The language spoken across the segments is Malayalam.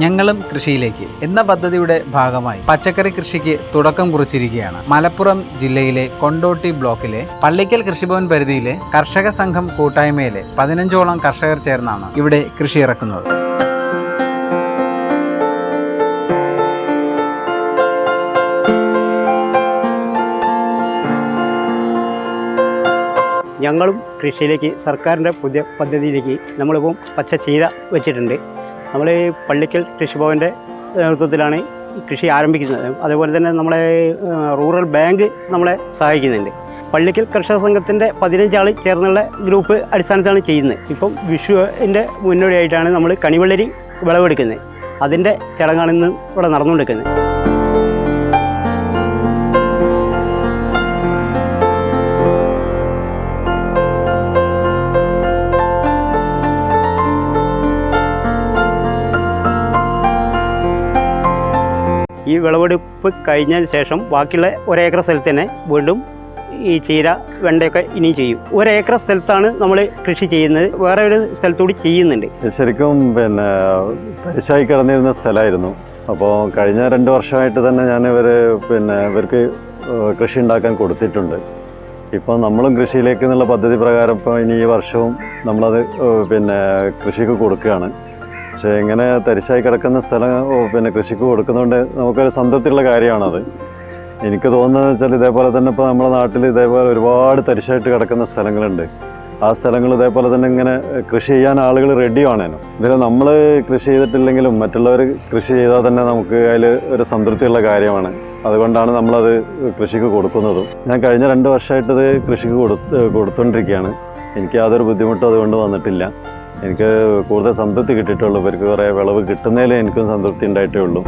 ഞങ്ങളും കൃഷിയിലേക്ക് എന്ന പദ്ധതിയുടെ ഭാഗമായി പച്ചക്കറി കൃഷിക്ക് തുടക്കം കുറിച്ചിരിക്കുകയാണ്. മലപ്പുറം ജില്ലയിലെ കൊണ്ടോട്ടി ബ്ലോക്കിലെ പള്ളിക്കൽ കൃഷിഭവൻ പരിധിയിലെ കർഷക സംഘം കൂട്ടായ്മയിലെ പതിനഞ്ചോളം കർഷകർ ചേർന്നാണ് ഇവിടെ കൃഷി ഇറക്കുന്നത്. ഞങ്ങളും കൃഷിയിലേക്ക് സർക്കാരിന്റെ പുതിയ പദ്ധതിയിലേക്ക് നമ്മളിപ്പം പച്ച ചീര വെച്ചിട്ടുണ്ട്. നമ്മൾ ഈ പള്ളിക്കൽ കൃഷിഭവന്റെ നേതൃത്വത്തിലാണ് കൃഷി ആരംഭിക്കുന്നത്. അതുപോലെ തന്നെ നമ്മളെ റൂറൽ ബാങ്ക് നമ്മളെ സഹായിക്കുന്നുണ്ട്. പള്ളിക്കൽ കർഷക സംഘത്തിന്റെ പതിനഞ്ചാൾ ചേർന്നുള്ള ഗ്രൂപ്പ് അടിസ്ഥാനത്തിലാണ് ചെയ്യുന്നത്. ഇപ്പം വിഷുവിന്റെ മുന്നോടിയായിട്ടാണ് നമ്മൾ കണിവെള്ളരി വിളവെടുക്കുന്നത്. അതിന്റെ ചടങ്ങാണ് ഇന്ന് ഇവിടെ നടന്നുകൊണ്ടിരിക്കുന്നത്. ഈ വിളവെടുപ്പ് കഴിഞ്ഞതിന് ശേഷം ബാക്കിയുള്ള ഒരേക്കർ സ്ഥലത്ത് തന്നെ വീണ്ടും ഈ ചീര വെണ്ടയൊക്കെ ഇനിയും ചെയ്യും. ഒരേക്കർ സ്ഥലത്താണ് നമ്മൾ കൃഷി ചെയ്യുന്നത്. വേറെ ഒരു സ്ഥലത്തുകൂടി ചെയ്യുന്നുണ്ട്. ശരിക്കും പിന്നെ തരിശായി കിടന്നിരുന്ന സ്ഥലമായിരുന്നു. അപ്പോൾ കഴിഞ്ഞ രണ്ട് വർഷമായിട്ട് തന്നെ ഞാൻ ഇവർ പിന്നെ ഇവർക്ക് കൃഷി ഉണ്ടാക്കാൻ കൊടുത്തിട്ടുണ്ട്. ഇപ്പോൾ നമ്മളും കൃഷിയിലേക്ക് എന്നുള്ള പദ്ധതി പ്രകാരം ഇപ്പോൾ ഇനി ഈ വർഷവും നമ്മളത് പിന്നെ കൃഷിക്ക് കൊടുക്കുകയാണ്. പക്ഷേ ഇങ്ങനെ തരിശായി കിടക്കുന്ന സ്ഥലം പിന്നെ കൃഷിക്ക് കൊടുക്കുന്നതുകൊണ്ട് നമുക്കൊരു സംതൃപ്തിയുള്ള കാര്യമാണത്. എനിക്ക് തോന്നുന്നത് വെച്ചാൽ ഇതേപോലെ തന്നെ ഇപ്പോൾ നമ്മുടെ നാട്ടിൽ ഇതേപോലെ ഒരുപാട് തരിശായിട്ട് കിടക്കുന്ന സ്ഥലങ്ങളുണ്ട്. ആ സ്ഥലങ്ങൾ ഇതേപോലെ തന്നെ ഇങ്ങനെ കൃഷി ചെയ്യാൻ ആളുകൾ റെഡി ആണേനും. ഇതിൽ നമ്മൾ കൃഷി ചെയ്തിട്ടില്ലെങ്കിലും മറ്റുള്ളവർ കൃഷി ചെയ്താൽ തന്നെ നമുക്ക് അതിൽ ഒരു സംതൃപ്തിയുള്ള കാര്യമാണ്. അതുകൊണ്ടാണ് നമ്മളത് കൃഷിക്ക് കൊടുക്കുന്നതും. ഞാൻ കഴിഞ്ഞ രണ്ട് വർഷമായിട്ടത് കൃഷിക്ക് കൊടുത്ത് കൊടുത്തുകൊണ്ടിരിക്കുകയാണ് എനിക്ക് യാതൊരു ബുദ്ധിമുട്ടും അതുകൊണ്ട് വന്നിട്ടില്ല. എനിക്ക് കൂടുതൽ സംതൃപ്തി കിട്ടിയിട്ടുള്ളൂ. ഇവർക്ക് കുറേ വിളവ് കിട്ടുന്നതിൽ എനിക്കും സംതൃപ്തി ഉണ്ടായിട്ടേ ഉള്ളൂ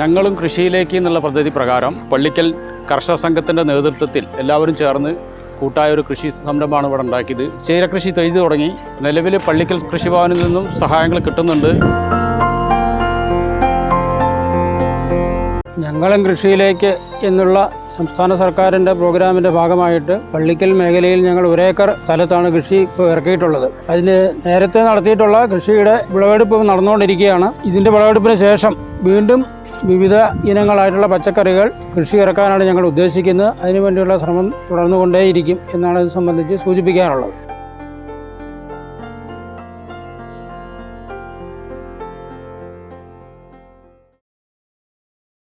ഞങ്ങളും കൃഷിയിലേക്ക് എന്നുള്ള പദ്ധതി പ്രകാരം പള്ളിക്കൽ കർഷക സംഘത്തിന്റെ നേതൃത്വത്തിൽ എല്ലാവരും ചേർന്ന് കൂട്ടായ ഒരു കൃഷി സംരംഭമാണ് ഇവിടെ ഉണ്ടാക്കിയത്. ചേരക്കൃഷി ചെയ്തു തുടങ്ങി. നിലവിൽ പള്ളിക്കൽ കൃഷിഭവനിൽ നിന്നും സഹായങ്ങൾ കിട്ടുന്നുണ്ട്. ഞങ്ങളും കൃഷിയിലേക്ക് എന്നുള്ള സംസ്ഥാന സർക്കാരിന്റെ പ്രോഗ്രാമിന്റെ ഭാഗമായിട്ട് പള്ളിക്കൽ മേഖലയിൽ ഞങ്ങൾ ഒരേക്കർ സ്ഥലത്താണ് കൃഷി ഇപ്പോൾ ഇറക്കിയിട്ടുള്ളത്. അതിന് നേരത്തെ നടത്തിയിട്ടുള്ള കൃഷിയുടെ വിളവെടുപ്പ് നടന്നുകൊണ്ടിരിക്കുകയാണ്. ഇതിന്റെ വിളവെടുപ്പിന് ശേഷം വീണ്ടും വിവിധ ഇനങ്ങളായിട്ടുള്ള പച്ചക്കറികൾ കൃഷി ഇറക്കാനാണ് ഞങ്ങൾ ഉദ്ദേശിക്കുന്നത്. അതിനുവേണ്ടിയുള്ള ശ്രമം തുടർന്നുകൊണ്ടേയിരിക്കും എന്നാണ് ഇത് സംബന്ധിച്ച് സൂചിപ്പിക്കാനുള്ളത്.